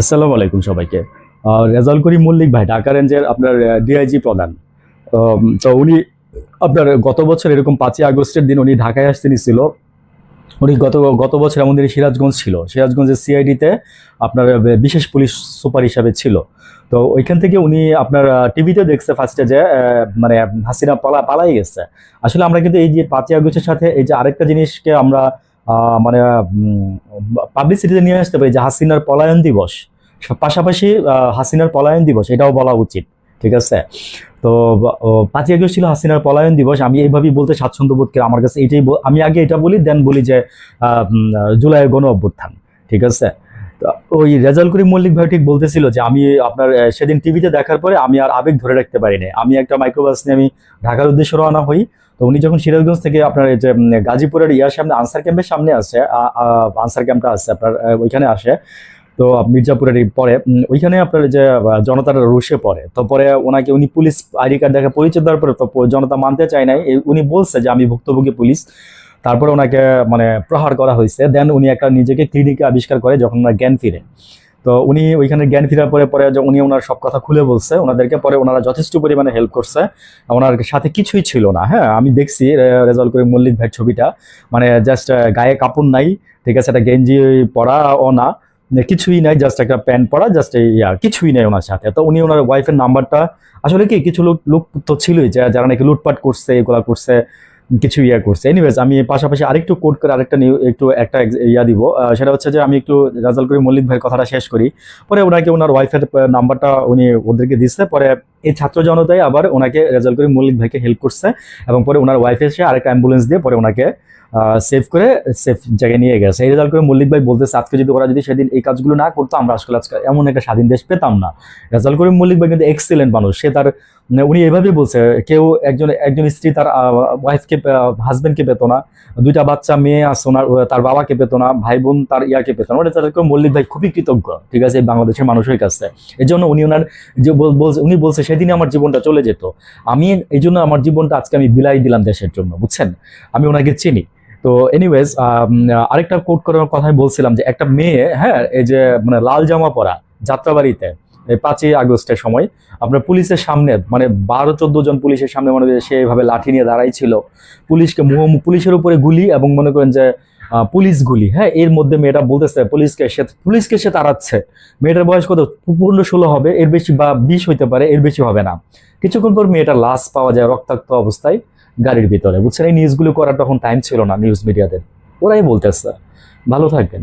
আসসালামু আলাইকুম সবাইকে। রেজাল করিম মল্লিক ভাই, ঢাকা রেঞ্জের আপনার ডিআইজি প্রধান। তো উনি আপনার, গত বছর এরকম পাঁচই আগস্টের দিন উনি ঢাকায় আসতে ছিল। উনি গত গত বছর আমাদের সিরাজগঞ্জ ছিল। সিরাজগঞ্জের সিআইডিতে আপনার বিশেষ পুলিশ সুপার হিসাবে ছিল। তো ওইখান থেকে উনি আপনার টিভিতে দেখছে ফার্স্টে যে মানে হাসিনা পালা, পালাই গেছে। আসলে আমরা কিন্তু এই যে পাঁচই আগস্টের সাথে এই যে আরেকটা জিনিসকে আমরা মানে পাবলিসিটিতে নিয়ে আসতে পারি যে হাসিনার পলায়ন দিবস। পাশাপাশি হাসিনার পলায়ন দিবস, এটাও বলা উচিত, ঠিক আছে? তো পাঁচই আগস্ট ছিল হাসিনার পলায়ন দিবস, আমি এইভাবেই বলতে স্বাচ্ছন্দ্য বোধ করি, আমার কাছে এটাই আমি আগে এটা বলি, দেন বলি যে জুলাইয়ের গণ অভ্যুত্থান, ঠিক আছে? ওই রেজাল করিম মল্লিক ভাই ঠিক বলতেছিল যে, আমি আপনার সেদিন টিভিতে দেখার পরে আমি আর আবেগ ধরে রাখতে পারি পারিনি। আমি একটা মাইক্রোবাস নিয়ে আমি ঢাকার উদ্দেশ্যে রওনা হই, তো উনি যখন সিরাজগঞ্জ থেকে আপনার যে গাজীপুরের ইয়ার সামনে, আনসার ক্যাম্পের সামনে আছে আ- আ- আনসার ক্যাম্পটা আছে, আপনার ওইখানে আসে তো মির্জাপুরের পরে ওইখানে আপনার যে জনতার রুশে পড়ে। তো পরে ওনাকে উনি পুলিশ আইডি কার্ড দেখে পরিচয় দেওয়ার পরে তো জনতা মানতে চায় নাই। উনি বলছে যে, আমি ভুক্তভোগী পুলিশ। তারপরে ওনাকে মানে প্রহার করা হয়েছে। দেন উনি একটা নিজেকে ক্লিনিকে আবিষ্কার করে যখন ওনার জ্ঞান ফিরে। তো উনি ওইখানে জ্ঞান ফেরার পরে পরে উনি ওনার সব কথা খুলে বলছে, ওনাদেরকে পরে ওনারা যথেষ্ট পরিমাণে হেল্প করছে। ওনার সাথে কিছুই ছিল না হ্যাঁ? আমি দেখছি রে- রেজাল্ট করে মল্লিক ভাইয়ের ছবিটা। মানে জাস্ট গায়ে কাপড় নাই, ঠিক আছে? একটা গেঞ্জি পরা ও না। কিছুই নাই জাস্ট একটা প্যান্ট পরা জাস্ট ইয়া কিছুই নাই ওনার সাথে। তো উনি ওনার ওয়াইফের নাম্বারটা আসলে কি, কিছু লোক লোক তো ছিলই যারা নাকি লুটপাট করছে, এগুলা করছে কিছু ইয়া করছে। এনিওয়েজ আমি পাশাপাশি আরেকটু কোট করে আরেকটা নিউ একটু একটা ইয়া দিব। সেটা হচ্ছে যে আমি একটু রাজাল করি মল্লিক ভাইয়ের কথাটা শেষ করি। পরে ওনাকে ওনার ওয়াইফের নাম্বারটা উনি ওদেরকে দিচ্ছে পরে এই ছাত্র জনতাই আবার ওনাকে রেজাল্ট করে মল্লিক ভাইকে হেল্প করছে এবং পরে ওনার ওয়াইফ এসে আরেকটা অ্যাম্বুলেন্স দিয়ে পরে ওনাকে সেভ করে সেফ জায়গায় নিয়ে গেছে। এই রেজাল্ট করে মল্লিক ভাই বলতেছে, আজকে যদি ওরা যদি সেদিন এই কাজগুলো না করতো, আমরা আসলে আজকে এমন একটা স্বাধীন দেশ পেতাম না। রেজাল্ট করে মল্লিক ভাই কিন্তু এক্সিলেন্ট মানুষ। সে তার মানে উনি এভাবেই বলছে, কেউ একজন একজন স্ত্রী তার ওয়াইফকে হাজবেন্ডকে পেতো না, দুইটা বাচ্চা, মেয়ে আছে ওনার তার বাবাকে পেতো না, ভাই বোন তার ইয়াকে পেতো না। ওটা রেজাল্ট করে মল্লিক ভাই খুবই কৃতজ্ঞ, ঠিক আছে বাংলাদেশের মানুষের কাছে। এই জন্য উনি ওনার যে বলছে, উনি বলছে সেদিনই আমার জীবনটা চলে যেত। আমি এই জন্য আমার জীবনটা আজকে আমি বিলাই দিলাম দেশের জন্য, বুঝছেন? আমি ওনাকে চিনি। তো এনিওয়েজ আরেকটা কোট করার কথাই বলছিলাম যে একটা মেয়ে হ্যাঁ এই যে মানে লাল জামা পরা, যাত্রাবাড়িতে পাঁচই আগস্টের সময়, আপনার পুলিশের সামনে মানে বারো চোদ্দ জন পুলিশের সামনে, মনে সে এভাবে লাঠি নিয়ে দাঁড়াই ছিল পুলিশকে মুহ- পুলিশের উপরে গুলি এবং মনে করেন যে আহ, পুলিশ গুলি হ্যাঁ? এর মধ্যে মেয়েটা বলতেছে পুলিশকে সে পুলিশকে সে তাড়াচ্ছে। মেয়েটার বয়স কত? পূর্ণ ষোলো হবে এর বেশি বা বিশ হইতে পারে এর বেশি হবে না। কিছুক্ষণ পর মেয়েটার লাশ পাওয়া যায় রক্তাক্ত অবস্থায় গাড়ির ভিতরে। বুঝছেন এই নিউজগুলো করার তখন টাইম ছিল না নিউজ মিডিয়াদের ওরাই বলতেছে। ভালো থাকবেন।